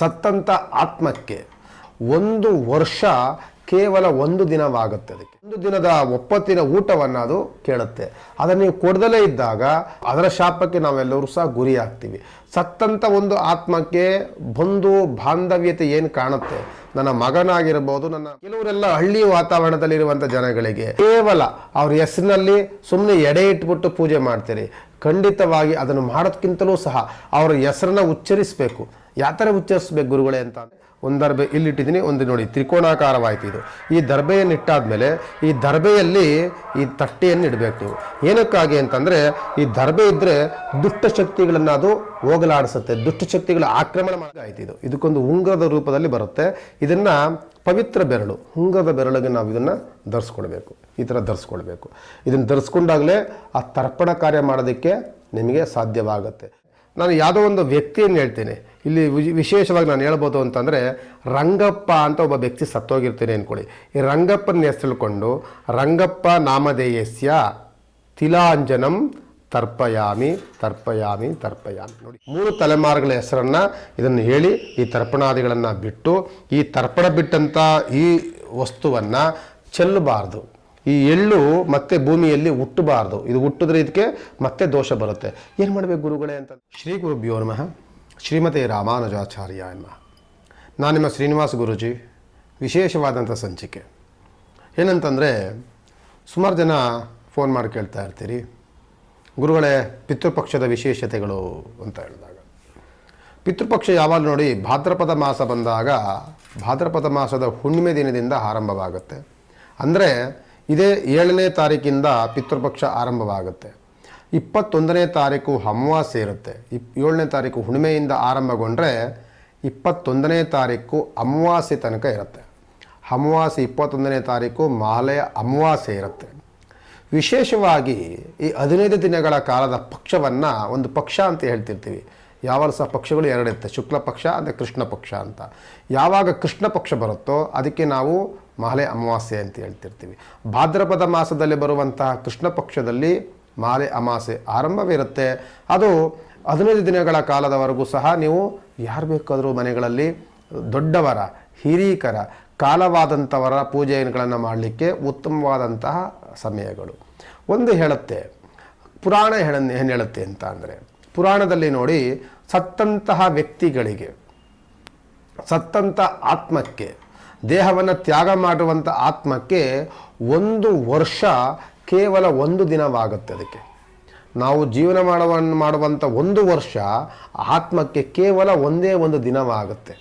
ಸತ್ತಂತ ಆತ್ಮಕ್ಕೆ ಒಂದು ವರ್ಷ ಕೇವಲ ಒಂದು ದಿನವಾಗುತ್ತೆ ಅದಕ್ಕೆ. ಒಂದು ದಿನದ ಒಪ್ಪತ್ತಿನ ಊಟವನ್ನು ಅದು ಕೇಳುತ್ತೆ. ಅದನ್ನು ನೀವು ಕೊಡದಲೇ ಇದ್ದಾಗ ಅದರ ಶಾಪಕ್ಕೆ ನಾವೆಲ್ಲರೂ ಸಹ ಗುರಿ ಆಗ್ತೀವಿ ಸತ್ತಂತ ಒಂದು ಆತ್ಮಕ್ಕೆ ಬಂಧು ಬಾಂಧವ್ಯತೆ ಏನು ಕಾಣುತ್ತೆ? ನನ್ನ ಮಗನಾಗಿರ್ಬೋದು, ನನ್ನ ಕೆಲವರೆಲ್ಲ ಹಳ್ಳಿ ವಾತಾವರಣದಲ್ಲಿರುವಂಥ ಜನಗಳಿಗೆ ಕೇವಲ ಅವ್ರ ಹೆಸರಿನಲ್ಲಿ ಸುಮ್ಮನೆ ಎಡೆ ಇಟ್ಬಿಟ್ಟು ಪೂಜೆ ಮಾಡ್ತೀರಿ. ಖಂಡಿತವಾಗಿ ಅದನ್ನು ಮಾಡೋದಕ್ಕಿಂತಲೂ ಸಹ ಅವರ ಹೆಸರನ್ನ ಉಚ್ಚರಿಸಬೇಕು. ಯಾವ ಥರ ಉಚ್ಚರಿಸ್ಬೇಕು ಗುರುಗಳೇ ಅಂತ ಒಂದು ದರ್ಬೆ ಇಲ್ಲಿಟ್ಟಿದ್ದೀನಿ ಒಂದು ನೋಡಿ, ತ್ರಿಕೋಣಾಕಾರವಾಯ್ತು ಇದು. ಈ ದರ್ಬೆಯನ್ನು ಇಟ್ಟಾದ್ಮೇಲೆ, ಈ ದರ್ಬೆಯಲ್ಲಿ ಈ ತಟ್ಟೆಯನ್ನು ಇಡಬೇಕು ನೀವು. ಏನಕ್ಕಾಗಿ ಅಂತಂದರೆ, ಈ ದರ್ಬೆ ಇದ್ದರೆ ದುಷ್ಟಶಕ್ತಿಗಳನ್ನು ಅದು ಹೋಗಲಾಡಿಸುತ್ತೆ. ದುಷ್ಟಶಕ್ತಿಗಳ ಆಕ್ರಮಣ ಆಯ್ತು ಇದು. ಇದಕ್ಕೊಂದು ಉಂಗ್ರದ ರೂಪದಲ್ಲಿ ಬರುತ್ತೆ. ಇದನ್ನು ಪವಿತ್ರ ಬೆರಳು ಉಂಗ್ರದ ಬೆರಳಿಗೆ ನಾವು ಇದನ್ನು ಧರಿಸ್ಕೊಳ್ಬೇಕು. ಈ ಥರ ಧರಿಸ್ಕೊಳ್ಬೇಕು. ಇದನ್ನು ಧರಿಸ್ಕೊಂಡಾಗಲೇ ಆ ತರ್ಪಣ ಕಾರ್ಯ ಮಾಡೋದಕ್ಕೆ ನಿಮಗೆ ಸಾಧ್ಯವಾಗುತ್ತೆ. ನಾನು ಯಾವುದೋ ಒಂದು ವ್ಯಕ್ತಿಯನ್ನು ಹೇಳ್ತೇನೆ ಇಲ್ಲಿ ವಿಶ್- ವಿಶೇಷವಾಗಿ ನಾನು ಹೇಳ್ಬೋದು ಅಂತಂದರೆ ರಂಗಪ್ಪ ಅಂತ ಒಬ್ಬ ವ್ಯಕ್ತಿ ಸತ್ತೋಗಿರ್ತೀನಿ ಅಂದ್ಕೊಳ್ಳಿ ಈ ರಂಗಪ್ಪನ ಹೆಸರುಕೊಂಡು ರಂಗಪ್ಪ ನಾಮಧೇಯಸ್ಯ ತಿಲಾಂಜನಂ ತರ್ಪಯಾಮಿ ತರ್ಪಯಾಮಿ ತರ್ಪಯಾಮಿ ನೋಡಿ. ಮೂರು ತಲೆಮಾರುಗಳ ಹೆಸರನ್ನು ಇದನ್ನು ಹೇಳಿ ಈ ತರ್ಪಣಾದಿಗಳನ್ನು ಬಿಟ್ಟು ಈ ತರ್ಪಣ ಬಿಟ್ಟಂಥ ಈ ವಸ್ತುವನ್ನು ಚೆಲ್ಲಬಾರ್ದು. ಈ ಎಳ್ಳು ಮತ್ತೆ ಭೂಮಿಯಲ್ಲಿ ಹುಟ್ಟಬಾರ್ದು. ಇದು ಹುಟ್ಟಿದ್ರೆ ಇದಕ್ಕೆ ಮತ್ತೆ ದೋಷ ಬರುತ್ತೆ. ಏನು ಮಾಡಬೇಕು ಗುರುಗಳೇ ಅಂತ. ಶ್ರೀ ಗುರು ನಮಃ. ಶ್ರೀಮತಿ ರಾಮಾನುಜಾಚಾರ್ಯ ಎಂಬ ನಾನು ನಿಮ್ಮ ಶ್ರೀನಿವಾಸ ಗುರುಜಿ, ವಿಶೇಷವಾದಂಥ ಸಂಚಿಕೆ. ಏನಂತಂದರೆ, ಸುಮಾರು ಜನ ಫೋನ್ ಮಾಡಿ ಕೇಳ್ತಾ ಇರ್ತೀರಿ. ಗುರುಗಳೇ, ಪಿತೃಪಕ್ಷದ ವಿಶೇಷತೆಗಳು ಅಂತ ಹೇಳಿದಾಗ. ಪಿತೃಪಕ್ಷ ಯಾವಾಗ ನೋಡಿ, ಭಾದ್ರಪದ ಮಾಸ ಬಂದಾಗ, ಭಾದ್ರಪದ ಮಾಸದ ಹುಣ್ಣಿಮೆ ದಿನದಿಂದ ಆರಂಭವಾಗುತ್ತೆ. ಅಂದರೆ, ಇದೇ ಏಳನೇ ತಾರೀಕಿಂದ ಪಿತೃಪಕ್ಷ ಆರಂಭವಾಗುತ್ತೆ. ಇಪ್ಪತ್ತೊಂದನೇ ತಾರೀಕು ಅಮಾವಾಸ್ಯೆ ಇರುತ್ತೆ. ಇಪ್, ಏಳನೇ ತಾರೀಕು ಹುಣ್ಣಿಮೆಯಿಂದ ಆರಂಭಗೊಂಡ್ರೆ ಇಪ್ಪತ್ತೊಂದನೇ ತಾರೀಕು ಅಮಾವಾಸ್ಯೆ ತನಕ ಇರುತ್ತೆ. ಅಮಾವಾಸ್ಯೆ ಇಪ್ಪತ್ತೊಂದನೇ ತಾರೀಕು ಮಾಲೆಯ ಅಮಾವಾಸ್ಯೆ ಇರುತ್ತೆ. ವಿಶೇಷವಾಗಿ ಈ ಹದಿನೈದು ದಿನಗಳ ಕಾಲದ ಪಕ್ಷವನ್ನು ಒಂದು ಪಕ್ಷ ಅಂತ ಹೇಳ್ತಿರ್ತೀವಿ. ಯಾವಾಗ ಸಹ ಪಕ್ಷಗಳು ಎರಡಿರುತ್ತೆ, ಶುಕ್ಲ ಪಕ್ಷ ಅಂದರೆ ಕೃಷ್ಣ ಪಕ್ಷ ಅಂತ. ಯಾವಾಗ ಕೃಷ್ಣ ಪಕ್ಷ ಬರುತ್ತೋ ಅದಕ್ಕೆ ನಾವು ಮಾಲೆ ಅಮಾವಾಸ್ಯೆ ಅಂತ ಹೇಳ್ತಿರ್ತೀವಿ. ಭಾದ್ರಪದ ಮಾಸದಲ್ಲಿ ಬರುವಂತಹ ಕೃಷ್ಣ ಪಕ್ಷದಲ್ಲಿ ಮಾಲೆ ಅಮಾಸೆ ಆರಂಭವಿರುತ್ತೆ. ಅದು ಹದಿನೈದು ದಿನಗಳ ಕಾಲದವರೆಗೂ ಸಹ ನೀವು ಯಾರು ಬೇಕಾದರೂ ಮನೆಗಳಲ್ಲಿ ದೊಡ್ಡವರ, ಹಿರೀಕರ ಕಾಲವಾದಂಥವರ ಪೂಜೆಗಳನ್ನು ಮಾಡಲಿಕ್ಕೆ ಉತ್ತಮವಾದಂತಹ ಸಮಯಗಳು. ಒಂದು ಹೇಳುತ್ತೆ, ಪುರಾಣ ಹೇಳ ಏನು ಹೇಳುತ್ತೆ ಅಂತ ಅಂದರೆ, ಪುರಾಣದಲ್ಲಿ ನೋಡಿ ಸತ್ತಂತಹ ವ್ಯಕ್ತಿಗಳಿಗೆ, ಸತ್ತಂತ ಆತ್ಮಕ್ಕೆ, ದೇಹವನ್ನು ತ್ಯಾಗ ಮಾಡುವಂಥ ಆತ್ಮಕ್ಕೆ ಒಂದು ವರ್ಷ ಕೇವಲ ಒಂದು ದಿನವಾಗುತ್ತೆ ಅದಕ್ಕೆ. ನಾವು ಜೀವನ ಮಾಡುವ ಮಾಡುವಂಥ ಒಂದು ವರ್ಷ ಆತ್ಮಕ್ಕೆ ಕೇವಲ ಒಂದೇ ಒಂದು ದಿನವಾಗುತ್ತೆ.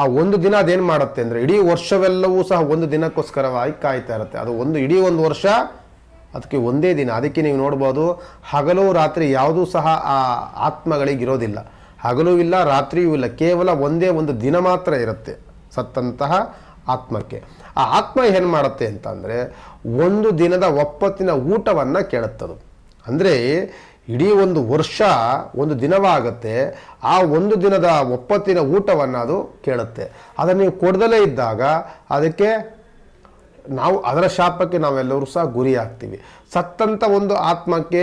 ಆ ಒಂದು ದಿನ ಅದೇನು ಮಾಡುತ್ತೆ ಅಂದರೆ ಇಡೀ ವರ್ಷವೆಲ್ಲವೂ ಸಹ ಒಂದು ದಿನಕ್ಕೋಸ್ಕರವಾಗಿ ಕಾಯ್ತಾ ಇರುತ್ತೆ. ಅದು ಒಂದು ಇಡೀ ಒಂದು ವರ್ಷ ಅದಕ್ಕೆ ಒಂದೇ ದಿನ. ಅದಕ್ಕೆ ನೀವು ನೋಡ್ಬೋದು ಹಗಲು ರಾತ್ರಿ ಯಾವುದೂ ಸಹ ಆ ಆತ್ಮಗಳಿಗಿರೋದಿಲ್ಲ ಹಗಲೂ ಇಲ್ಲ, ರಾತ್ರಿಯೂ ಇಲ್ಲ, ಕೇವಲ ಒಂದೇ ಒಂದು ದಿನ ಮಾತ್ರ ಇರುತ್ತೆ ಸತ್ತಂತಹ ಆತ್ಮಕ್ಕೆ. ಆ ಆತ್ಮ ಏನು ಮಾಡುತ್ತೆ ಅಂತಂದರೆ ಒಂದು ದಿನದ ಒಪ್ಪತ್ತಿನ ಊಟವನ್ನು ಕೇಳುತ್ತದು. ಅಂದರೆ ಇಡೀ ಒಂದು ವರ್ಷ ಒಂದು ದಿನವಾಗುತ್ತೆ, ಆ ಒಂದು ದಿನದ ಒಪ್ಪತ್ತಿನ ಊಟವನ್ನು ಅದು ಕೇಳುತ್ತೆ. ಅದನ್ನು ನೀವು ಕೊಡದಲೇ ಇದ್ದಾಗ ಅದಕ್ಕೆ ನಾವು, ಅದರ ಶಾಪಕ್ಕೆ ನಾವೆಲ್ಲರೂ ಸಹ ಗುರಿ ಆಗ್ತೀವಿ. ಸತ್ತಂತ ಒಂದು ಆತ್ಮಕ್ಕೆ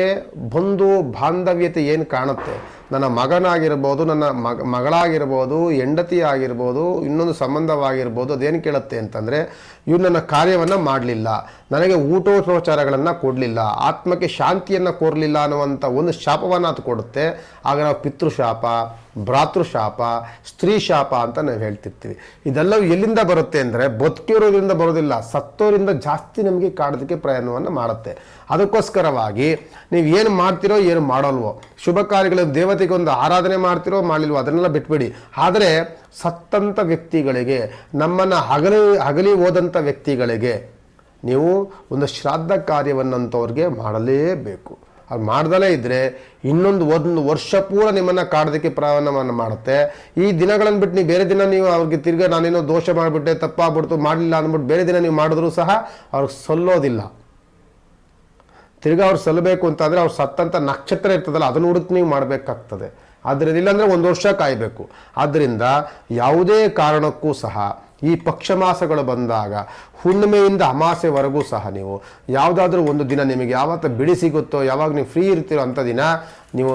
ಬಂಧು ಬಾಂಧವ್ಯತೆ ಏನು ಕಾಣುತ್ತೆ? ನನ್ನ ಮಗನಾಗಿರ್ಬೋದು, ನನ್ನ ಮಗ, ಮಗಳಾಗಿರ್ಬೋದು ಹೆಂಡತಿ ಆಗಿರ್ಬೋದು ಇನ್ನೊಂದು ಸಂಬಂಧವಾಗಿರ್ಬೋದು, ಅದೇನು ಕೇಳುತ್ತೆ ಅಂತಂದರೆ, ಇವ್ರು ನನ್ನ ಕಾರ್ಯವನ್ನು ಮಾಡಲಿಲ್ಲ. ನನಗೆ ಊಟೋಪಚಾರಗಳನ್ನು ಕೊಡಲಿಲ್ಲ. ಆತ್ಮಕ್ಕೆ ಶಾಂತಿಯನ್ನು ಕೋರಲಿಲ್ಲ ಅನ್ನುವಂಥ ಒಂದು ಶಾಪವನ್ನು ಅದು ಕೊಡುತ್ತೆ. ಆಗ ನಾವು ಪಿತೃಶಾಪ, ಭ್ರಾತೃಶಾಪ ಸ್ತ್ರೀ ಶಾಪ ಅಂತ ನಾವು ಹೇಳ್ತಿರ್ತೀವಿ. ಇದೆಲ್ಲವೂ ಎಲ್ಲಿಂದ ಬರುತ್ತೆ ಅಂದರೆ, ಬದುಕಿರೋದ್ರಿಂದ ಬರೋದಿಲ್ಲ. ಸತ್ತೋರಿಂದ ಜಾಸ್ತಿ ನಮಗೆ ಕಾಡೋದಕ್ಕೆ ಪ್ರಯಾಣವನ್ನು ಮಾಡುತ್ತೆ. ಅದಕ್ಕೋಸ್ಕರವಾಗಿ ನೀವು ಏನು ಮಾಡ್ತಿರೋ, ಏನು ಮಾಡೋಲ್ವೋ, ಶುಭ ಕಾರ್ಯಗಳು ದೇವತೆಗೆ ಒಂದು ಆರಾಧನೆ ಮಾಡ್ತಿರೋ, ಮಾಡಲಿಲ್ವೋ, ಅದನ್ನೆಲ್ಲ ಬಿಟ್ಬಿಡಿ. ಆದರೆ ಸತ್ತಂಥ ವ್ಯಕ್ತಿಗಳಿಗೆ, ನಮ್ಮನ್ನು ಹಗಲಿ ಹಗಲಿ ಹೋದಂಥ ವ್ಯಕ್ತಿಗಳಿಗೆ ನೀವು ಒಂದು ಶ್ರಾದ್ದ ಕಾರ್ಯವನ್ನಂಥವ್ರಿಗೆ ಮಾಡಲೇಬೇಕು. ಅದು ಮಾಡ್ದಲೇ ಇದ್ದರೆ ಇನ್ನೊಂದು ಒಂದು ವರ್ಷ ಪೂರ ನಿಮ್ಮನ್ನು ಕಾಡೋದಕ್ಕೆ ಪ್ರಾರಂಭವನ್ನು ಮಾಡುತ್ತೆ. ಈ ದಿನಗಳನ್ನು ಬಿಟ್ಟು ನೀವು ಬೇರೆ ದಿನ ನೀವು ಅವ್ರಿಗೆ ತಿರ್ಗಿ ನಾನೇನೋ ದೋಷ ಮಾಡಿಬಿಟ್ಟೆ, ತಪ್ಪಾಗ್ಬಿಡ್ತು, ಮಾಡಲಿಲ್ಲ ಅಂದ್ಬಿಟ್ಟು ಬೇರೆ ದಿನ ನೀವು ಮಾಡಿದ್ರೂ ಸಹ ಅವ್ರಿಗೆ ಸಲ್ಲೋದಿಲ್ಲ. ತಿರ್ಗಾ ಅವ್ರು ಸಲ್ಲಬೇಕು ಅಂತಂದರೆ ಅವ್ರು ಸತ್ತಂಥ ನಕ್ಷತ್ರ ಇರ್ತದಲ್ಲ, ಅದನ್ನು ಹುಡುಕಿ ನೀವು ಮಾಡಬೇಕಾಗ್ತದೆ. ಆದ್ದರಿಂದ ಇಲ್ಲಾಂದರೆ ಒಂದು ವರ್ಷ ಕಾಯಬೇಕು. ಆದ್ದರಿಂದ ಯಾವುದೇ ಕಾರಣಕ್ಕೂ ಸಹ ಈ ಪಕ್ಷಮಾಸಗಳು ಬಂದಾಗ ಹುಣ್ಣಿಮೆಯಿಂದ ಅಮಾಸೆವರೆಗೂ ಸಹ ನೀವು ಯಾವುದಾದ್ರೂ ಒಂದು ದಿನ ನಿಮಗೆ ಯಾವತ್ತ ಬಿಡಿ ಸಿಗುತ್ತೋ, ಯಾವಾಗ ನೀವು ಫ್ರೀ ಇರ್ತೀರೋ ಅಂಥ ದಿನ ನೀವು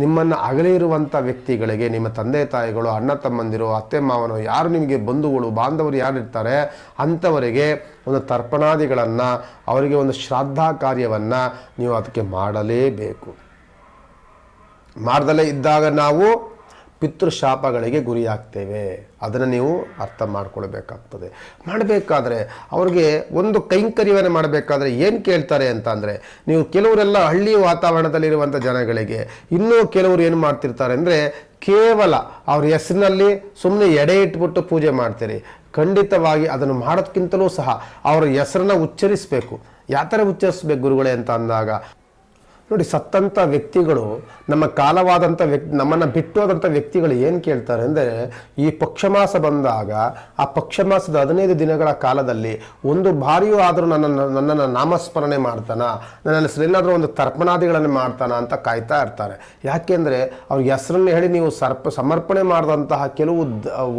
ನಿಮ್ಮನ್ನು ಅಗಲಿರುವಂಥ ವ್ಯಕ್ತಿಗಳಿಗೆ, ನಿಮ್ಮ ತಂದೆ ತಾಯಿಗಳು, ಅಣ್ಣ ತಮ್ಮಂದಿರು, ಅತ್ತೆ ಮಾವನು, ಯಾರು ನಿಮಗೆ ಬಂಧುಗಳು, ಬಾಂಧವರು ಯಾರು ಇರ್ತಾರೆ, ಅಂಥವರಿಗೆ ಒಂದು ತರ್ಪಣಾದಿಗಳನ್ನು, ಅವರಿಗೆ ಒಂದು ಶ್ರಾದ್ದ ಕಾರ್ಯವನ್ನು ನೀವು ಅದಕ್ಕೆ ಮಾಡಲೇಬೇಕು. ಮಾಡ್ದಲೇ ಇದ್ದಾಗ ನಾವು ಪಿತೃಶಾಪಗಳಿಗೆ ಗುರಿಯಾಗ್ತೇವೆ. ಅದನ್ನು ನೀವು ಅರ್ಥ ಮಾಡ್ಕೊಳ್ಬೇಕಾಗ್ತದೆ. ಮಾಡಬೇಕಾದ್ರೆ ಅವ್ರಿಗೆ ಒಂದು ಕೈಂಕರ್ಯವನ್ನು ಮಾಡಬೇಕಾದ್ರೆ ಏನು ಕೇಳ್ತಾರೆ ಅಂತ ಅಂದರೆ, ನೀವು ಕೆಲವರೆಲ್ಲ ಹಳ್ಳಿ ವಾತಾವರಣದಲ್ಲಿರುವಂಥ ಜನಗಳಿಗೆ ಇನ್ನೂ ಕೆಲವರು ಏನು ಮಾಡ್ತಿರ್ತಾರೆ ಅಂದರೆ, ಕೇವಲ ಅವ್ರ ಹೆಸರಿನಲ್ಲಿ ಸುಮ್ಮನೆ ಎಡೆ ಇಟ್ಬಿಟ್ಟು ಪೂಜೆ ಮಾಡ್ತೀರಿ. ಖಂಡಿತವಾಗಿ ಅದನ್ನು ಮಾಡೋದಕ್ಕಿಂತಲೂ ಸಹ ಅವರ ಹೆಸರನ್ನ ಉಚ್ಚರಿಸಬೇಕು. ಯಾವ ಥರ ಉಚ್ಚರಿಸ್ಬೇಕು ಗುರುಗಳೇ ಅಂತ ಅಂದಾಗ ನೋಡಿ ಸತ್ತಂಥ ವ್ಯಕ್ತಿಗಳು, ನಮ್ಮ ಕಾಲವಾದಂಥ ವ್ಯಕ್ತಿ ನಮ್ಮನ್ನು ಬಿಟ್ಟೋದಂಥ ವ್ಯಕ್ತಿಗಳು ಏನು ಕೇಳ್ತಾರೆ ಅಂದರೆ, ಈ ಪಕ್ಷಮಾಸ ಬಂದಾಗ, ಆ ಪಕ್ಷಮಾಸದ ಹದಿನೈದು ದಿನಗಳ ಕಾಲದಲ್ಲಿ ಒಂದು ಬಾರಿಯೂ ಆದರೂ ನನ್ನನ್ನು ನನ್ನನ್ನು ನಾಮಸ್ಮರಣೆ ಮಾಡ್ತಾನ ನನ್ನ ಹೆಸರೇನಾದರೂ ಒಂದು ತರ್ಪಣಾದಿಗಳನ್ನು ಮಾಡ್ತಾನ ಅಂತ ಕಾಯ್ತಾ ಇರ್ತಾರೆ. ಯಾಕೆಂದರೆ ಅವ್ರ ಹೆಸರನ್ನು ಹೇಳಿ ನೀವು ಸರ್ಪ, ಸಮರ್ಪಣೆ ಮಾಡಿದಂತಹ ಕೆಲವು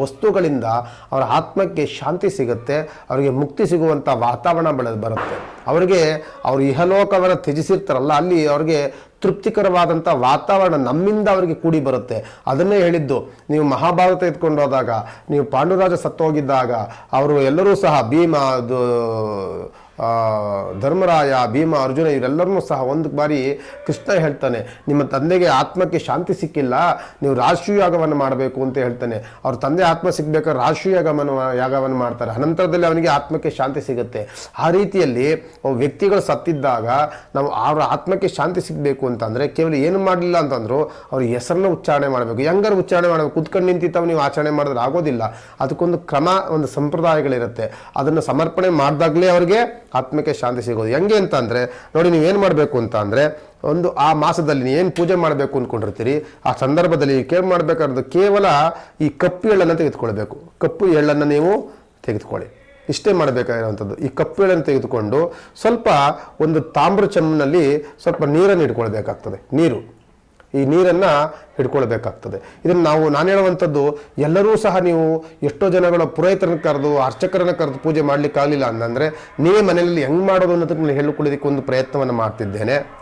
ವಸ್ತುಗಳಿಂದ ಅವರ ಆತ್ಮಕ್ಕೆ ಶಾಂತಿ ಸಿಗುತ್ತೆ, ಅವರಿಗೆ ಮುಕ್ತಿ ಸಿಗುವಂಥ ವಾತಾವರಣ ಬೆಳೆದು ಬರುತ್ತೆ. ಅವರಿಗೆ ಅವರು ಇಹಲೋಕವನ್ನು ತ್ಯಜಿಸಿರ್ತಾರಲ್ಲ, ಅಲ್ಲಿ ಅವ್ರಿಗೆ ತೃಪ್ತಿಕರವಾದಂಥ ವಾತಾವರಣ ನಮ್ಮಿಂದ ಅವರಿಗೆ ಕೂಡಿ ಬರುತ್ತೆ. ಅದನ್ನೇ ಹೇಳಿದ್ದು, ನೀವು ಮಹಾಭಾರತ ಎತ್ಕೊಂಡು ಹೋದಾಗ ನೀವು ಪಾಂಡುರಾಜ ಸತ್ತೋಗಿದ್ದಾಗ, ಅವರು ಎಲ್ಲರೂ ಸಹ ಭೀಮ, ಅದು ಧರ್ಮರಾಯ, ಭೀಮ, ಅರ್ಜುನ ಇವರೆಲ್ಲರನ್ನೂ ಸಹ ಒಂದು ಬಾರಿ ಕೃಷ್ಣ ಹೇಳ್ತಾನೆ, ನಿಮ್ಮ ತಂದೆಗೆ ಆತ್ಮಕ್ಕೆ ಶಾಂತಿ ಸಿಕ್ಕಿಲ್ಲ, ನೀವು ರಾಷ್ಟ್ರೀಯ ಯಾಗವನ್ನು ಮಾಡಬೇಕು ಅಂತ ಹೇಳ್ತಾನೆ. ಅವ್ರ ತಂದೆ ಆತ್ಮ ಸಿಗ್ಬೇಕಾದ್ರೆ ರಾಷ್ಟ್ರೀಯ ಯಾಗವನ್ನು ಯಾಗವನ್ನು ಮಾಡ್ತಾರೆ. ಅನಂತರದಲ್ಲಿ ಅವನಿಗೆ ಆತ್ಮಕ್ಕೆ ಶಾಂತಿ ಸಿಗುತ್ತೆ. ಆ ರೀತಿಯಲ್ಲಿ ವ್ಯಕ್ತಿಗಳು ಸತ್ತಿದ್ದಾಗ ನಾವು ಅವರ ಆತ್ಮಕ್ಕೆ ಶಾಂತಿ ಸಿಗಬೇಕು ಅಂತಂದರೆ, ಕೇವಲ ಏನು ಮಾಡಲಿಲ್ಲ ಅಂತಂದರೂ, ಅವ್ರ ಹೆಸರನ್ನ ಉಚ್ಚಾರಣೆ ಮಾಡಬೇಕು. ಹೆಂಗಾರು ಉಚ್ಚಾರಣೆ ಮಾಡಬೇಕು? ಕುತ್ಕೊಂಡು ನಿಂತಿತ್ತವ ನೀವು ಆಚರಣೆ ಮಾಡಿದ್ರೆ ಆಗೋದಿಲ್ಲ. ಅದಕ್ಕೊಂದು ಕ್ರಮ, ಒಂದು ಸಂಪ್ರದಾಯಗಳಿರುತ್ತೆ. ಅದನ್ನು ಸಮರ್ಪಣೆ ಮಾಡಿದಾಗಲೇ ಅವರಿಗೆ ಆತ್ಮಕ್ಕೆ ಶಾಂತಿ ಸಿಗೋದು. ಹೆಂಗೆ ಅಂತ ಅಂದರೆ, ನೋಡಿ ಏನು ಮಾಡಬೇಕು ಅಂತ ಅಂದರೆ, ಒಂದು ಆ ಮಾಸದಲ್ಲಿ ನೀವು ಏನು ಪೂಜೆ ಮಾಡಬೇಕು ಅಂದ್ಕೊಂಡಿರ್ತೀರಿ ಆ ಸಂದರ್ಭದಲ್ಲಿ ಕೇರ್ ಮಾಡಬೇಕಾದ್ರೆ ಕೇವಲ ಈ ಕಪ್ಪು ಎಳ್ಳನ್ನು ತೆಗೆದುಕೊಳ್ಬೇಕು. ಕಪ್ಪು ಎಳ್ಳನ್ನು ನೀವು ತೆಗೆದುಕೊಳ್ಳಿ. ಇಷ್ಟೇ ಮಾಡಬೇಕಾಗಿರುವಂಥದ್ದು. ಈ ಕಪ್ಪು ಎಳ್ಳನ್ನು ತೆಗೆದುಕೊಂಡು ಸ್ವಲ್ಪ ಒಂದು ತಾಮ್ರ ಚಮ್ಮಿನಲ್ಲಿ ಸ್ವಲ್ಪ ನೀರನ್ನು ಇಟ್ಕೊಳ್ಬೇಕಾಗ್ತದೆ. ನೀರು. ಈ ನೀರನ್ನು ಹಿಡ್ಕೊಳ್ಬೇಕಾಗ್ತದೆ. ಇದನ್ನು ನಾವು ನಾನು ಹೇಳುವಂಥದ್ದು ಎಲ್ಲರೂ ಸಹ ನೀವು ಎಷ್ಟೋ ಜನಗಳ ಪುರೋಹಿತರನ್ನು ಕರೆದು, ಅರ್ಚಕರನ್ನು ಕರೆದು ಪೂಜೆ ಮಾಡಲಿಕ್ಕಾಗಲಿಲ್ಲ ಅಂತಂದರೆ ನೀವೇ ಮನೆಯಲ್ಲಿ ಹೆಂಗೆ ಮಾಡೋದು ಅನ್ನೋದಕ್ಕೆ ನಾನು ಹೇಳಿಕೊಳ್ಳೋದಕ್ಕೆ ಒಂದು ಪ್ರಯತ್ನವನ್ನು ಮಾಡ್ತಿದ್ದೇನೆ.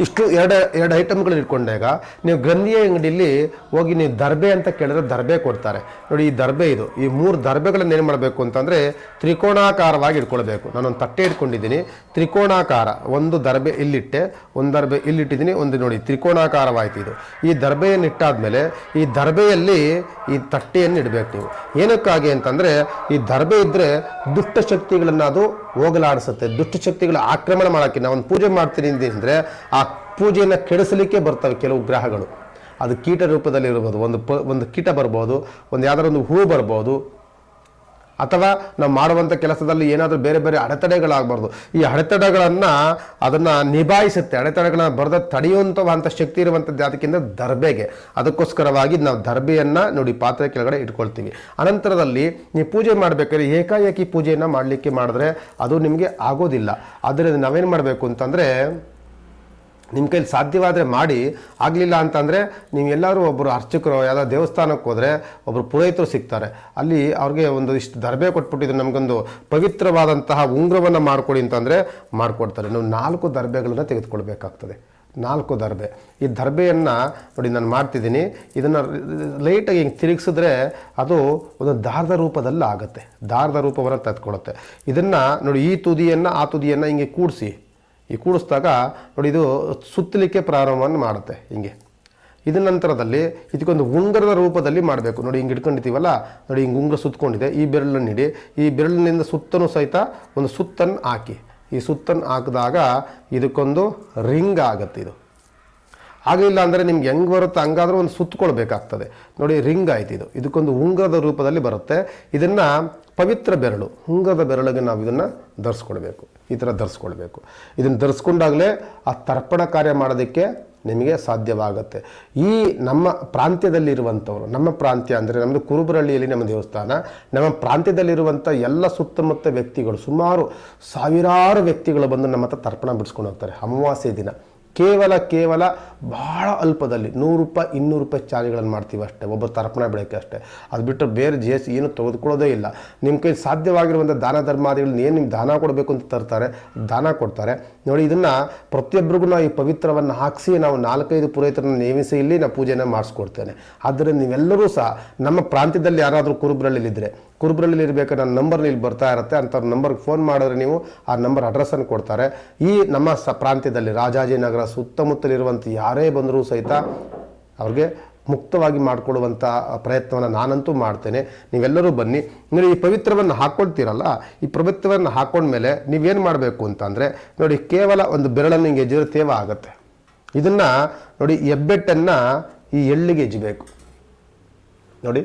ಇಷ್ಟು ಎರಡು ಎರಡು ಐಟಮ್ಗಳು ಇಟ್ಕೊಂಡಾಗ ನೀವು ಗ್ರಂಥಿಯ ಅಂಗಡಿಯಲ್ಲಿ ಹೋಗಿ ನೀವು ದರ್ಬೆ ಅಂತ ಕೇಳಿದ್ರೆ ದರ್ಬೆ ಕೊಡ್ತಾರೆ. ನೋಡಿ, ಈ ದರ್ಬೆ ಇದು. ಈ ಮೂರು ದರ್ಬೆಗಳನ್ನು ಏನು ಮಾಡಬೇಕು ಅಂತಂದರೆ ತ್ರಿಕೋಣಾಕಾರವಾಗಿ ಇಟ್ಕೊಳ್ಬೇಕು. ನಾನೊಂದು ತಟ್ಟೆ ಇಟ್ಕೊಂಡಿದ್ದೀನಿ. ತ್ರಿಕೋಣಾಕಾರ. ಒಂದು ದರ್ಬೆ ಇಲ್ಲಿಟ್ಟೆ, ಒಂದು ದರ್ಬೆ ಇಲ್ಲಿಟ್ಟಿದ್ದೀನಿ, ಒಂದು ನೋಡಿ, ತ್ರಿಕೋಣಾಕಾರವಾಯ್ತು ಇದು. ಈ ದರ್ಬೆಯನ್ನು ಇಟ್ಟಾದ್ಮೇಲೆ ಈ ದರ್ಬೆಯಲ್ಲಿ ಈ ತಟ್ಟೆಯನ್ನು ಇಡಬೇಕು ನೀವು. ಏನಕ್ಕಾಗಿ ಅಂತಂದರೆ, ಈ ದರ್ಬೆ ಇದ್ದರೆ ದುಷ್ಟಶಕ್ತಿಗಳನ್ನು ಅದು ಹೋಗಲಾಡಿಸುತ್ತೆ. ದುಷ್ಟಶಕ್ತಿಗಳ ಆಕ್ರಮಣ ಮಾಡೋಕ್ಕೆ ನಾವು ಪೂಜೆ ಮಾಡ್ತೀನಿ ಅಂದರೆ ಆ ಪೂಜೆಯನ್ನು ಕೆಡಿಸಲಿಕ್ಕೆ ಬರ್ತವೆ ಕೆಲವು ಗ್ರಹಗಳು. ಅದು ಕೀಟ ರೂಪದಲ್ಲಿ ಇರ್ಬೋದು ಒಂದು ಪ, ಒಂದು ಕೀಟ ಬರ್ಬೋದು, ಒಂದು ಯಾವುದಾದ್ರು ಒಂದು ಹೂ ಬರ್ಬೋದು, ಅಥವಾ ನಾವು ಮಾಡುವಂಥ ಕೆಲಸದಲ್ಲಿ ಏನಾದರೂ ಬೇರೆ ಬೇರೆ ಅಡೆತಡೆಗಳಾಗಬಾರ್ದು. ಈ ಅಡೆತಡೆಗಳನ್ನು ಅದನ್ನು ನಿಭಾಯಿಸುತ್ತೆ. ಅಡೆತಡೆಗಳನ್ನ ಬರೆದ ತಡೆಯುವಂಥ ಶಕ್ತಿ ಇರುವಂಥದ್ದು ಅದಕ್ಕಿಂತ ದರ್ಬೆಗೆ ಅದಕ್ಕೋಸ್ಕರವಾಗಿ ನಾವು ದರ್ಬೆಯನ್ನು ನೋಡಿ ಪಾತ್ರೆ ಕೆಳಗಡೆ ಇಟ್ಕೊಳ್ತೀವಿ. ಅನಂತರದಲ್ಲಿ ನೀವು ಪೂಜೆ ಮಾಡಬೇಕಾದ್ರೆ ಏಕಾಏಕಿ ಪೂಜೆಯನ್ನು ಮಾಡಲಿಕ್ಕೆ ಮಾಡಿದ್ರೆ ಅದು ನಿಮಗೆ ಆಗೋದಿಲ್ಲ. ಆದ್ದರಿಂದ ನಾವೇನು ಮಾಡಬೇಕು ಅಂತಂದರೆ ನಿಮ್ಮ ಕೈಲಿ ಸಾಧ್ಯವಾದರೆ ಮಾಡಿ, ಆಗಲಿಲ್ಲ ಅಂತಂದರೆ ನೀವು ಎಲ್ಲರೂ ಒಬ್ಬರು ಅರ್ಚಕರು, ಯಾವುದೋ ದೇವಸ್ಥಾನಕ್ಕೆ ಹೋದರೆ ಒಬ್ಬರು ಪುರೋಹಿತರು ಸಿಗ್ತಾರೆ. ಅಲ್ಲಿ ಅವ್ರಿಗೆ ಒಂದು ಇಷ್ಟು ದರ್ಬೆ ಕೊಟ್ಬಿಟ್ಟಿದ್ರು, ನಮಗೊಂದು ಪವಿತ್ರವಾದಂತಹ ಉಂಗ್ರವನ್ನು ಮಾಡಿಕೊಡಿ ಅಂತಂದರೆ ಮಾಡಿಕೊಡ್ತಾರೆ. ನಾವು ನಾಲ್ಕು ದರ್ಬೆಗಳನ್ನು ತೆಗೆದುಕೊಳ್ಬೇಕಾಗ್ತದೆ. ನಾಲ್ಕು ದರ್ಬೆ. ಈ ದರ್ಬೆಯನ್ನು ನೋಡಿ ನಾನು ಮಾಡ್ತಿದ್ದೀನಿ. ಇದನ್ನು ಲೈಟಾಗಿ ಹಿಂಗೆ ತಿರುಗಿಸಿದ್ರೆ ಅದು ಒಂದು ದಾರದ ರೂಪದಲ್ಲಿ ಆಗುತ್ತೆ ದಾರದ ರೂಪವನ್ನು ತೆಗೆದುಕೊಳ್ಳುತ್ತೆ. ಇದನ್ನು ನೋಡಿ ಈ ತುದಿಯನ್ನು, ಆ ತುದಿಯನ್ನು ಹಿಂಗೆ ಕೂಡಿಸಿ. ಈ ಕೂಡಿಸಿದಾಗ ನೋಡಿ ಇದು ಸುತ್ತಲಿಕ್ಕೆ ಪ್ರಾರಂಭವನ್ನು ಮಾಡುತ್ತೆ ಹಿಂಗೆ. ಇದ ನಂತರದಲ್ಲಿ ಇದಕ್ಕೊಂದು ಉಂಗರದ ರೂಪದಲ್ಲಿ ಮಾಡಬೇಕು. ನೋಡಿ ಹಿಂಗೆ ಇಟ್ಕೊಂಡಿದ್ದೀವಲ್ಲ? ನೋಡಿ ಹಿಂಗೆ ಉಂಗ್ರ ಸುತ್ತಕೊಂಡಿದೆ ಈ ಬೆರಳನ್ನು ಇಡಿ. ಈ ಬೆರಳಿನಿಂದ ಸುತ್ತನೂ ಸಹಿತ ಒಂದು ಸುತ್ತನ್ನು ಹಾಕಿ. ಈ ಸುತ್ತನ್ನು ಹಾಕಿದಾಗ ಇದಕ್ಕೊಂದು ರಿಂಗ್ ಆಗುತ್ತೆ ಇದು. ಆಗಲಿಲ್ಲ ಅಂದರೆ ನಿಮ್ಗೆ ಹೆಂಗೆ ಬರುತ್ತೆ? ಹಂಗಾದ್ರೂ ಒಂದು ಸುತ್ತಕೊಳ್ಬೇಕಾಗ್ತದೆ ನೋಡಿ, ರಿಂಗ್ ಆಯ್ತು ಇದು. ಇದಕ್ಕೊಂದು ಉಂಗ್ರದ ರೂಪದಲ್ಲಿ ಬರುತ್ತೆ. ಇದನ್ನು ಪವಿತ್ರ ಬೆರಳು ಉಂಗ್ರದ ಬೆರಳಿಗೆ ನಾವು ಇದನ್ನು ಧರಿಸ್ಕೊಳ್ಬೇಕು. ಈ ಥರ ಧರಿಸ್ಕೊಳ್ಬೇಕು. ಇದನ್ನು ಧರಿಸ್ಕೊಂಡಾಗಲೇ ಆ ತರ್ಪಣ ಕಾರ್ಯ ಮಾಡೋದಕ್ಕೆ ನಿಮಗೆ ಸಾಧ್ಯವಾಗುತ್ತೆ. ಈ ನಮ್ಮ ಪ್ರಾಂತ್ಯದಲ್ಲಿರುವಂಥವ್ರು, ನಮ್ಮ ಪ್ರಾಂತ್ಯ ಅಂದರೆ ನಮ್ಮದು ಕುರುಬರಳ್ಳಿಯಲ್ಲಿ ನಮ್ಮ ದೇವಸ್ಥಾನ, ನಮ್ಮ ಪ್ರಾಂತ್ಯದಲ್ಲಿರುವಂಥ ಎಲ್ಲ ಸುತ್ತಮುತ್ತ ವ್ಯಕ್ತಿಗಳು, ಸುಮಾರು ಸಾವಿರಾರು ವ್ಯಕ್ತಿಗಳು ಬಂದು ನಮ್ಮ ಹತ್ರ ತರ್ಪಣ ಬಿಡಿಸ್ಕೊಂಡು ಹೋಗ್ತಾರೆ. ಅಮಾವಾಸ್ಯೆ ದಿನ. ಕೇವಲ ಕೇವಲ ಭಾಳ ಅಲ್ಪದಲ್ಲಿ, ನೂರು ರೂಪಾಯಿ, ಇನ್ನೂರು ರೂಪಾಯಿ ಚಾರ್ಜ್ಗಳನ್ನು ಮಾಡ್ತೀವಿ ಅಷ್ಟೇ ಒಬ್ಬ ತರ್ಪಣ ಬೆಳಕ್ಕೆ ಅಷ್ಟೇ. ಅದು ಬಿಟ್ಟರೆ ಬೇರೆ ಜಿ ಎಸ್ ಏನು ತೆಗೆದುಕೊಳ್ಳೋದೇ ಇಲ್ಲ. ನಿಮ್ಮ ಕೈ ಸಾಧ್ಯವಾಗಿರುವಂಥ ದಾನ ಧರ್ಮಾದಿಗಳನ್ನ ಏನು ನಿಮ್ಗೆ ದಾನ ಕೊಡಬೇಕು ಅಂತ ತರ್ತಾರೆ, ದಾನ ಕೊಡ್ತಾರೆ. ನೋಡಿ, ಇದನ್ನು ಪ್ರತಿಯೊಬ್ಬರಿಗೂ ನಾವು ಈ ಪವಿತ್ರವನ್ನು ಹಾಕಿಸಿ ನಾವು ನಾಲ್ಕೈದು ಪುರೋಹಿತರನ್ನು ನೇಮಿಸಿ ಇಲ್ಲಿ ನಾವು ಪೂಜೆನ ಮಾಡಿಸ್ಕೊಡ್ತೇನೆ. ಆದರೆ ನೀವೆಲ್ಲರೂ ಸಹ ನಮ್ಮ ಪ್ರಾಂತ್ಯದಲ್ಲಿ ಯಾರಾದರೂ ಕುರುಬ್ರಳ್ಳಿಲಿದ್ದರೆ ಕುರುಬ್ರಲ್ಲಿ ಇರಬೇಕು ನನ್ನ ನಂಬರ್ ಇಲ್ಲಿ ಬರ್ತಾ ಇರುತ್ತೆ. ಅಂಥವ್ರ ನಂಬರ್ಗೆ ಫೋನ್ ಮಾಡಿದ್ರೆ ನೀವು ಆ ನಂಬರ್ ಅಡ್ರೆಸ್ಸನ್ನು ಕೊಡ್ತಾರೆ. ಈ ನಮ್ಮ ಸ ಪ್ರಾಂತ್ಯದಲ್ಲಿ ರಾಜಾಜಿನಗರ ಸುತ್ತಮುತ್ತಲಿರುವಂಥ ಯಾರೇ ಬಂದರೂ ಸಹಿತ ಅವ್ರಿಗೆ ಮುಕ್ತವಾಗಿ ಮಾಡಿಕೊಡುವಂಥ ಪ್ರಯತ್ನವನ್ನು ನಾನಂತೂ ಮಾಡ್ತೇನೆ. ನೀವೆಲ್ಲರೂ ಬನ್ನಿ. ನೋಡಿ, ಈ ಪವಿತ್ರವನ್ನು ಹಾಕ್ಕೊಳ್ತೀರಲ್ಲ ಈ ಪವಿತ್ರವನ್ನು ಹಾಕ್ಕೊಂಡ್ಮೇಲೆ ನೀವೇನು ಮಾಡಬೇಕು ಅಂತಂದರೆ ನೋಡಿ, ಕೇವಲ ಒಂದು ಬೆರಳನ್ನು ಹಿಂಗೆ ಎಜ್ಜಿದ್ರೆ ಆಗುತ್ತೆ. ಇದನ್ನು ನೋಡಿ, ಹೆಬ್ಬೆಟ್ಟನ್ನು ಈ ಎಳ್ಳಿಗೆ ಎಜ್ಜಬೇಕು. ನೋಡಿ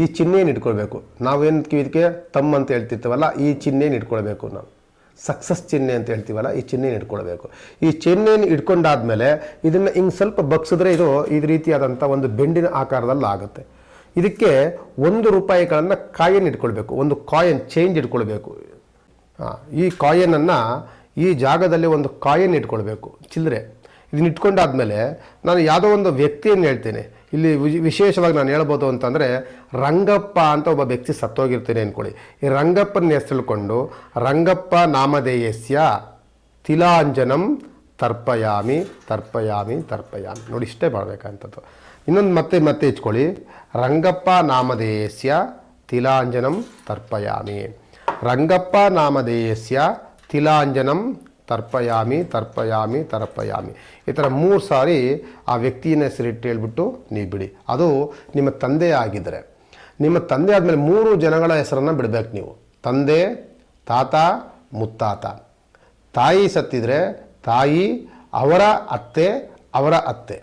ಈ ಚಿಹ್ನೆಯನ್ನು ಇಟ್ಕೊಳ್ಬೇಕು. ನಾವೇನು ಇದಕ್ಕೆ? ತಮ್ಮ ಅಂತ ಹೇಳ್ತಿರ್ತೀವಲ್ಲ, ಈ ಚಿಹ್ನೆಯನ್ನು ಇಟ್ಕೊಳ್ಬೇಕು ನಾವು. ಸಕ್ಸಸ್ ಚಿಹ್ನೆ ಅಂತ ಹೇಳ್ತೀವಲ್ಲ, ಈ ಚಿಹ್ನೆಯನ್ನು ಇಟ್ಕೊಳ್ಬೇಕು. ಈ ಚಿಹ್ನೆಯನ್ನು ಇಟ್ಕೊಂಡಾದ್ಮೇಲೆ ಇದನ್ನು ಹಿಂಗೆ ಸ್ವಲ್ಪ ಬಗ್ಸಿದ್ರೆ ಇದು ಈ ರೀತಿಯಾದಂಥ ಒಂದು ಬೆಂಡಿನ ಆಕಾರದಲ್ಲಿ ಆಗುತ್ತೆ. ಇದಕ್ಕೆ ಒಂದು ರೂಪಾಯಿಗಳನ್ನು ಕಾಯನ್ ಇಟ್ಕೊಳ್ಬೇಕು, ಒಂದು ಕಾಯಿನ್ ಚೇಂಜ್ ಇಟ್ಕೊಳ್ಬೇಕು. ಈ ಕಾಯನನ್ನು ಈ ಜಾಗದಲ್ಲಿ ಒಂದು ಕಾಯನ್ ಇಟ್ಕೊಳ್ಬೇಕು. ಚಿಲ್ಲರೆ ಇದನ್ನ ಇಟ್ಕೊಂಡಾದ್ಮೇಲೆ ನಾನು ಯಾವುದೋ ಒಂದು ವ್ಯಕ್ತಿಯನ್ನು ಹೇಳ್ತೇನೆ ಇಲ್ಲಿ ವಿಶ್- ವಿಶೇಷವಾಗಿ ನಾನು ಹೇಳ್ಬೋದು ಅಂತಂದರೆ ರಂಗಪ್ಪ ಅಂತ ಒಬ್ಬ ವ್ಯಕ್ತಿ ಸತ್ತೋಗಿರ್ತೀನಿ ಅಂದ್ಕೊಳ್ಳಿ ಈ ರಂಗಪ್ಪನ ಹೆಸರುಕೊಂಡು ರಂಗಪ್ಪ ನಾಮಧೇಯಸ್ಯ ತಿಲಾಂಜನಂ ತರ್ಪಯಾಮಿ ತರ್ಪಯಾಮಿ ತರ್ಪಯಾಮಿ. ನೋಡಿ ಇಷ್ಟೇ ಮಾಡಬೇಕಂಥದ್ದು ಇನ್ನೊಂದು ಮತ್ತೆ ಮತ್ತೆ ಇಚ್ಕೊಳ್ಳಿ ರಂಗಪ್ಪ ನಾಮಧೇಯಸ್ಯ ತಿಲಾಂಜನಂ ತರ್ಪಯಾಮಿ. ರಂಗಪ್ಪ ನಾಮಧೇಯಸ್ಯ ತಿಲಾಂಜನಂ ತರ್ಪಯಾಮಿ ತರ್ಪಯಾಮಿ ತರ್ಪಯಾಮಿ. ಈ ಥರ ಮೂರು ಸಾರಿ ಆ ವ್ಯಕ್ತಿಯನ್ನ ಹೆಸರಿಟ್ಟು ಹೇಳ್ಬಿಟ್ಟು ನೀವು ಬಿಡಿ. ಅದು ನಿಮ್ಮ ತಂದೆ ಆಗಿದ್ದರೆ ನಿಮ್ಮ ತಂದೆ ಆದಮೇಲೆ ಮೂರು ಜನಗಳ ಹೆಸರನ್ನು ಬಿಡಬೇಕು ನೀವು. ತಂದೆ, ತಾತ, ಮುತ್ತಾತ. ತಾಯಿ ಸತ್ತಿದ್ರೆ ತಾಯಿ, ಅವರ ಅತ್ತೆ ಅವರ ಅತ್ತೆ.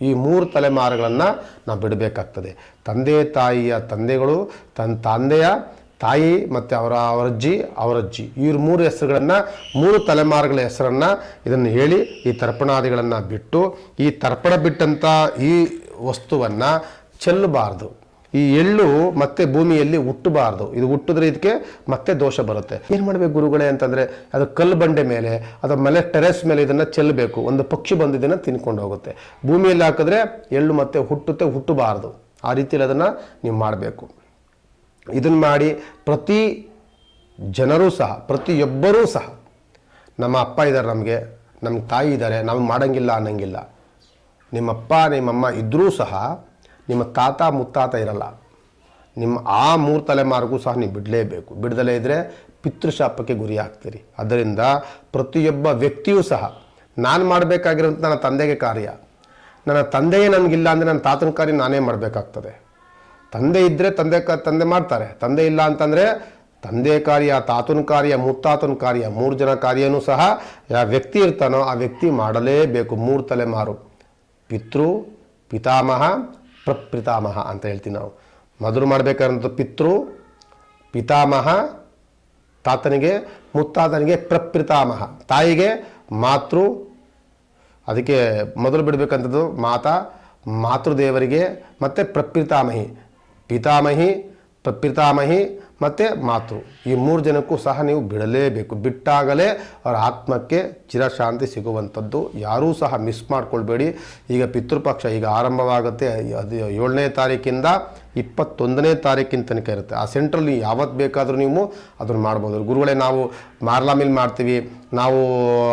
ಈ ಮೂರು ತಲೆಮಾರುಗಳನ್ನು ನಾವು ಬಿಡಬೇಕಾಗ್ತದೆ. ತಂದೆ, ತಾಯಿಯ ತಂದೆಗಳು ತನ್ನ ತಂದೆಯ ತಾಯಿ ಮತ್ತು ಅವರ ಅವರಜ್ಜಿ ಅವರಜ್ಜಿ. ಇವ್ರ ಮೂರು ಹೆಸರುಗಳನ್ನು, ಮೂರು ತಲೆಮಾರುಗಳ ಹೆಸರನ್ನು ಇದನ್ನು ಹೇಳಿ ಈ ತರ್ಪಣಾದಿಗಳನ್ನು ಬಿಟ್ಟು, ಈ ತರ್ಪಣ ಬಿಟ್ಟಂಥ ಈ ವಸ್ತುವನ್ನು ಚೆಲ್ಲಬಾರ್ದು. ಈ ಎಳ್ಳು ಮತ್ತೆ ಭೂಮಿಯಲ್ಲಿ ಹುಟ್ಟಬಾರ್ದು. ಇದು ಹುಟ್ಟಿದ್ರೆ ಇದಕ್ಕೆ ಮತ್ತೆ ದೋಷ ಬರುತ್ತೆ. ಏನು ಮಾಡಬೇಕು ಗುರುಗಳೇ ಅಂತಂದರೆ, ಅದು ಕಲ್ಲು ಬಂಡೆ ಮೇಲೆ, ಅದು ಮಲೆ ಟೆರೆಸ್ ಮೇಲೆ ಇದನ್ನು ಚೆಲ್ಲಬೇಕು. ಒಂದು ಪಕ್ಷಿ ಬಂದಿದ್ದನ್ನು ತಿನ್ಕೊಂಡು ಹೋಗುತ್ತೆ. ಭೂಮಿಯಲ್ಲಿ ಹಾಕಿದ್ರೆ ಎಳ್ಳು ಮತ್ತೆ ಹುಟ್ಟುತ್ತೆ, ಹುಟ್ಟಬಾರ್ದು. ಆ ರೀತಿಯಲ್ಲಿ ಅದನ್ನು ನೀವು ಮಾಡಬೇಕು. ಇದನ್ನು ಮಾಡಿ ಪ್ರತಿ ಜನರೂ ಸಹ, ಪ್ರತಿಯೊಬ್ಬರೂ ಸಹ ನಮ್ಮ ಅಪ್ಪ ಇದ್ದಾರೆ ನಮಗೆ ನಮ್ಮ ತಾಯಿ ಇದ್ದಾರೆ ನಾವು ಮಾಡೋಂಗಿಲ್ಲ ಅನ್ನೋಂಗಿಲ್ಲ. ನಿಮ್ಮಪ್ಪ, ನಿಮ್ಮಮ್ಮ ಇದ್ದರೂ ಸಹ ನಿಮ್ಮ ತಾತ ಮುತ್ತಾತ ಇರಲ್ಲ. ನಿಮ್ಮ ಆ ಮೂರು ತಲೆಮಾರಿಗೂ ಸಹ ನೀವು ಬಿಡಲೇಬೇಕು. ಬಿಡದಲೇ ಇದ್ದರೆ ಪಿತೃಶಾಪಕ್ಕೆ ಗುರಿ ಆಗ್ತೀರಿ. ಅದರಿಂದ ಪ್ರತಿಯೊಬ್ಬ ವ್ಯಕ್ತಿಯೂ ಸಹ, ನಾನು ಮಾಡಬೇಕಾಗಿರೋಂಥ ನನ್ನ ತಂದೆಗೆ ಕಾರ್ಯ. ನನ್ನ ತಂದೆಯೇ ನನಗಿಲ್ಲ ಅಂದರೆ ನನ್ನ ತಾತನ ಕಾರ್ಯ ನಾನೇ ಮಾಡಬೇಕಾಗ್ತದೆ. ತಂದೆ ಇದ್ದರೆ ತಂದೆ ತಂದೆ ಮಾಡ್ತಾರೆ. ತಂದೆ ಇಲ್ಲ ಅಂತಂದರೆ ತಂದೆ ಕಾರ್ಯ, ತಾತನ ಕಾರ್ಯ, ಮುತ್ತಾತನ ಕಾರ್ಯ, ಮೂರು ಜನ ಕಾರ್ಯನೂ ಸಹ ಯಾವ ವ್ಯಕ್ತಿ ಇರ್ತಾನೋ ಆ ವ್ಯಕ್ತಿ ಮಾಡಲೇಬೇಕು. ಮೂರು ತಲೆಮಾರು ಪಿತೃ, ಪಿತಾಮಹ, ಪ್ರಪಿತಾಮಹ ಅಂತ ಹೇಳ್ತೀವಿ ನಾವು. ಮೊದಲು ಮಾಡಬೇಕಾದಂಥ ಪಿತೃ, ಪಿತಾಮಹ, ತಾತನಿಗೆ, ಮುತ್ತಾತನಿಗೆ ಪ್ರಪಿತಾಮಹ. ತಾಯಿಗೆ ಮಾತೃ, ಅದಕ್ಕೆ ಮೊದಲು ಬಿಡಬೇಕಂಥದ್ದು ಮಾತಾ, ಮಾತೃದೇವರಿಗೆ ಮತ್ತು ಪ್ರಪಿತಾಮಹಿ. ಪಿತಾಮಹಿ ಪ್ರಪಿತಾಮಹಿ ಮತ್ತು ಮಾತು. ಈ ಮೂರು ಜನಕ್ಕೂ ಸಹ ನೀವು ಬಿಡಲೇಬೇಕು. ಬಿಟ್ಟಾಗಲೇ ಅವರ ಆತ್ಮಕ್ಕೆ ಚಿರಶಾಂತಿ ಸಿಗುವಂಥದ್ದು. ಯಾರೂ ಸಹ ಮಿಸ್ ಮಾಡಿಕೊಳ್ಬೇಡಿ. ಈಗ ಪಿತೃಪಕ್ಷ ಈಗ ಆರಂಭವಾಗುತ್ತೆ. ಅದು ಏಳನೇ ತಾರೀಕಿಂದ ಇಪ್ಪತ್ತೊಂದನೇ ತಾರೀಕಿನ ತನಕ ಇರುತ್ತೆ. ಆ ಸೆಂಟ್ರಲ್ಲಿ ಯಾವತ್ತು ಬೇಕಾದರೂ ನೀವು ಅದನ್ನು ಮಾಡ್ಬೋದು. ಗುರುಗಳೇ, ನಾವು ಮಾರ್ಲಾಮಿಲ್ ಮಾಡ್ತೀವಿ. ನಾವು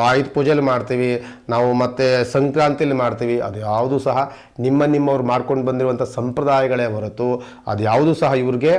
ಆಯುಧ ಪೂಜೆಯಲ್ಲಿ ಮಾಡ್ತೀವಿ. ನಾವು ಮತ್ತು ಸಂಕ್ರಾಂತಿಯಲ್ಲಿ ಮಾಡ್ತೀವಿ. ಅದು ಯಾವುದೂ ಸಹ ನಿಮ್ಮ ನಿಮ್ಮವ್ರು ಮಾಡ್ಕೊಂಡು ಬಂದಿರುವಂಥ ಸಂಪ್ರದಾಯಗಳೇ ಹೊರತು, ಅದು ಯಾವುದೂ ಸಹ ಇವ್ರಿಗೆ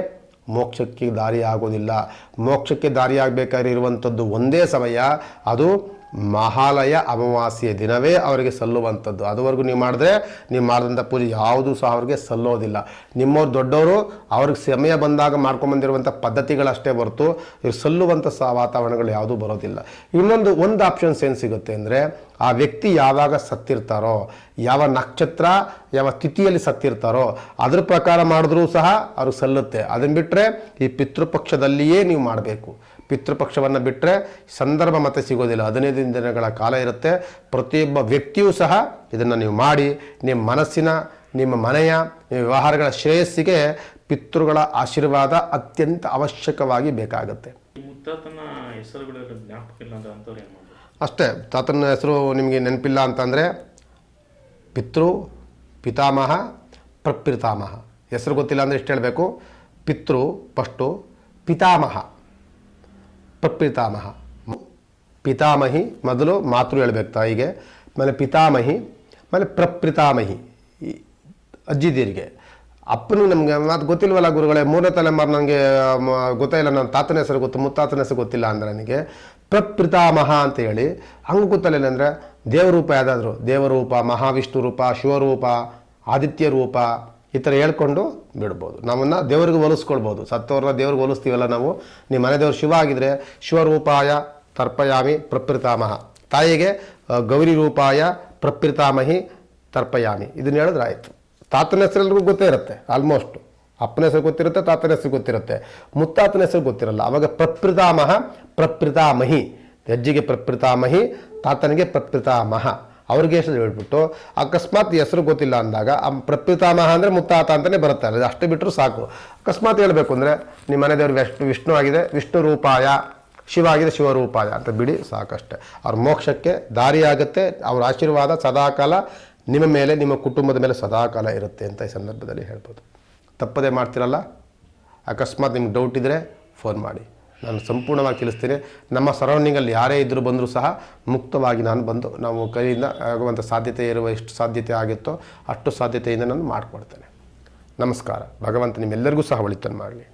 ಮೋಕ್ಷಕ್ಕೆ ದಾರಿ ಆಗೋದಿಲ್ಲ ಮೋಕ್ಷಕ್ಕೆ ದಾರಿ ಆಗಬೇಕಾದ್ರೆ ಇರುವಂಥದ್ದು ಒಂದೇ ಸಮಯ. ಅದು ಮಹಾಲಯ ಅಮಾವಾಸ್ಯೆ ದಿನವೇ ಅವರಿಗೆ ಸಲ್ಲುವಂಥದ್ದು. ಅದುವರೆಗೂ ನೀವು ಮಾಡಿದ್ರೆ ನೀವು ಮಾಡಿದಂಥ ಪೂಜೆ ಯಾವುದೂ ಸಹ ಅವ್ರಿಗೆ ಸಲ್ಲೋದಿಲ್ಲ. ನಿಮ್ಮವ್ರು ದೊಡ್ಡವರು ಅವ್ರಿಗೆ ಸಮಯ ಬಂದಾಗ ಮಾಡ್ಕೊಂಬಂದಿರುವಂಥ ಪದ್ಧತಿಗಳಷ್ಟೇ ಹೊರತು ಇವ್ರು ಸಲ್ಲುವಂಥ ಸಹ ವಾತಾವರಣಗಳು ಯಾವುದೂ ಬರೋದಿಲ್ಲ. ಇನ್ನೊಂದು ಒಂದು ಆಪ್ಷನ್ಸ್ ಏನು ಸಿಗುತ್ತೆ ಅಂದರೆ ಆ ವ್ಯಕ್ತಿ ಯಾವಾಗ ಸತ್ತಿರ್ತಾರೋ, ಯಾವ ನಕ್ಷತ್ರ, ಯಾವ ತಿಥಿಯಲ್ಲಿ ಸತ್ತಿರ್ತಾರೋ, ಅದ್ರ ಪ್ರಕಾರ ಮಾಡಿದ್ರೂ ಸಹ ಅವ್ರಿಗೆ ಸಲ್ಲುತ್ತೆ. ಅದನ್ನು ಬಿಟ್ಟರೆ ಈ ಪಿತೃಪಕ್ಷದಲ್ಲಿಯೇ ನೀವು ಮಾಡಬೇಕು. ಪಿತೃಪಕ್ಷವನ್ನು ಬಿಟ್ಟರೆ ಸಂದರ್ಭ ಮತ್ತೆ ಸಿಗೋದಿಲ್ಲ. ಹದಿನೈದು ದಿನಗಳ ಕಾಲ ಇರುತ್ತೆ. ಪ್ರತಿಯೊಬ್ಬ ವ್ಯಕ್ತಿಯೂ ಸಹ ಇದನ್ನು ನೀವು ಮಾಡಿ ನಿಮ್ಮ ಮನಸ್ಸಿನ ನಿಮ್ಮ ಮನೆಯ ನಿಮ್ಮ ವ್ಯವಹಾರಗಳ ಶ್ರೇಯಸ್ಸಿಗೆ ಪಿತೃಗಳ ಆಶೀರ್ವಾದ ಅತ್ಯಂತ ಅವಶ್ಯಕವಾಗಿ ಬೇಕಾಗುತ್ತೆ. ಅಷ್ಟೇ ತಾತನ ಹೆಸರು ನಿಮಗೆ ನೆನಪಿಲ್ಲ ಅಂತಂದರೆ ಪಿತೃ ಪಿತಾಮಹ ಪ್ರಪಿತಾಮಹ. ಹೆಸರು ಗೊತ್ತಿಲ್ಲ ಅಂದರೆ ಇಷ್ಟು ಹೇಳಬೇಕು? ಪಿತೃ ಫಸ್ಟು ಪಿತಾಮಹ. ಪ್ರಪಿತಾಮಹ ಪಿತಾಮಹಿ ಮೊದಲು ಮಾತೃ ಹೇಳ್ಬೇಕು ತಾಯಿಗೆ. ಆಮೇಲೆ ಪಿತಾಮಹಿ, ಆಮೇಲೆ ಪ್ರಪ್ರಿತಾಮಹಿ ಅಜ್ಜಿದೀರಿಗೆ ಅಪ್ಪನು ನಮಗೆ ಮಾತು ಗೊತ್ತಿಲ್ವಲ್ಲ ಗುರುಗಳೇ, ಮೂರನೇ ತಲೆಮಾರು ನನಗೆ ಗೊತ್ತಾಯಿಲ್ಲ ನನ್ನ ತಾತನ ಹೆಸರು ಗೊತ್ತು, ಮುತ್ತಾತನ ಹೆಸರು ಗೊತ್ತಿಲ್ಲ ಅಂದರೆ ನನಗೆ. ಪ್ರಪ್ರಿತಾಮಹ ಅಂತ ಹೇಳಿ, ಹಂಗೆ ಗೊತ್ತಲ್ಲ ಅಂದರೆ ದೇವರೂಪ ಯಾವುದಾದ್ರು, ದೇವರೂಪ ಮಹಾವಿಷ್ಣು ರೂಪ ಶಿವರೂಪ ಆದಿತ್ಯ ರೂಪ ಈ ಥರ ಹೇಳ್ಕೊಂಡು ಬಿಡ್ಬೋದು. ನಮ್ಮನ್ನು ದೇವ್ರಿಗೆ ಹೋಲಿಸ್ಕೊಳ್ಬೋದು. ಸತ್ತವ್ರನ್ನ ದೇವ್ರಿಗೆ ಹೋಲಿಸ್ತೀವಲ್ಲ ನಾವು? ನಿಮ್ಮ ಮನೆದೇವ್ರು ಶಿವ ಆಗಿದ್ರೆ ಶಿವರೂಪಾಯ ತರ್ಪಯಾಮಿ ಪ್ರಪ್ರಿತಾಮಹ ತಾಯಿಗೆ ಗೌರಿ ರೂಪಾಯ ಪ್ರಪ್ರಿತಾಮಹಿ ತರ್ಪಯಾಮಿ. ಇದನ್ನ ಹೇಳಿದ್ರೆ ಆಯಿತು. ತಾತನ ಹೆಸರೆಲ್ರಿಗೂ ಗೊತ್ತೇ ಇರುತ್ತೆ ಆಲ್ಮೋಸ್ಟ್ ಅಪ್ಪನ ಹೆಸರು ಗೊತ್ತಿರುತ್ತೆ, ತಾತನ ಹೆಸರು ಗೊತ್ತಿರುತ್ತೆ. ಮುತ್ತಾತನ ಹೆಸರು ಗೊತ್ತಿರಲ್ಲ. ಅವಾಗ ಪ್ರಪ್ರಿತಾಮಹ ಪ್ರಪ್ರಿತಾಮಹಿ ಅಜ್ಜಿಗೆ ಪ್ರಪ್ರಿತಾಮಹಿ ತಾತನಿಗೆ ಪ್ರಪ್ರಿತಾಮಹ ಅವ್ರಿಗೆ ಹೆಸರು ಹೇಳ್ಬಿಟ್ಟು ಅಕಸ್ಮಾತ್ ಹೆಸರು ಗೊತ್ತಿಲ್ಲ ಅಂದಾಗ, ಆ ಪ್ರಪಿತಾಮಹ ಅಂದರೆ ಮುತ್ತಾತ ಅಂತಲೇ ಬರುತ್ತೆ. ಅದು ಅಷ್ಟು ಬಿಟ್ಟರು ಸಾಕು. ಅಕಸ್ಮಾತ್ ಹೇಳಬೇಕು ಅಂದರೆ ನಿಮ್ಮ ಮನೆದೇವ್ರು ವಿಷ್ಣು ವಿಷ್ಣು ಆಗಿದೆ, ವಿಷ್ಣು ರೂಪಾಯ, ಶಿವ ಆಗಿದೆ ಶಿವರೂಪಾಯ ಅಂತ ಬಿಡಿ ಸಾಕಷ್ಟೆ. ಅವ್ರ ಮೋಕ್ಷಕ್ಕೆ ದಾರಿಯಾಗುತ್ತೆ ಅವ್ರ ಆಶೀರ್ವಾದ ಸದಾಕಾಲ ನಿಮ್ಮ ಮೇಲೆ, ನಿಮ್ಮ ಕುಟುಂಬದ ಮೇಲೆ ಸದಾಕಾಲ ಇರುತ್ತೆ ಅಂತ ಈ ಸಂದರ್ಭದಲ್ಲಿ ಹೇಳ್ಬೋದು. ತಪ್ಪದೇ ಮಾಡ್ತಿರಲ್ಲ? ಅಕಸ್ಮಾತ್ ನಿಮ್ಗೆ ಡೌಟ್ ಇದ್ದರೆ ಫೋನ್ ಮಾಡಿ. ನಾನು ಸಂಪೂರ್ಣವಾಗಿ ತಿಳಿಸ್ತೇನೆ. ನಮ್ಮ ಸರೌಂಡಿಂಗಲ್ಲಿ ಯಾರೇ ಇದ್ದರೂ ಬಂದರೂ ಸಹ ಮುಕ್ತವಾಗಿ ನಾನು ಬಂದು ನಾವು ಕೈಯಿಂದ ಆಗುವಂಥ ಸಾಧ್ಯತೆ ಇರುವ ಎಷ್ಟು ಸಾಧ್ಯತೆ ಆಗುತ್ತೋ ಅಷ್ಟು ಸಾಧ್ಯತೆಯಿಂದ ನಾನು ಮಾಡಿಕೊಡ್ತೇನೆ. ನಮಸ್ಕಾರ. ಭಗವಂತ ನಿಮ್ಮೆಲ್ಲರಿಗೂ ಸಹ ಒಳಿತನ್ನು ಮಾಡಲಿ.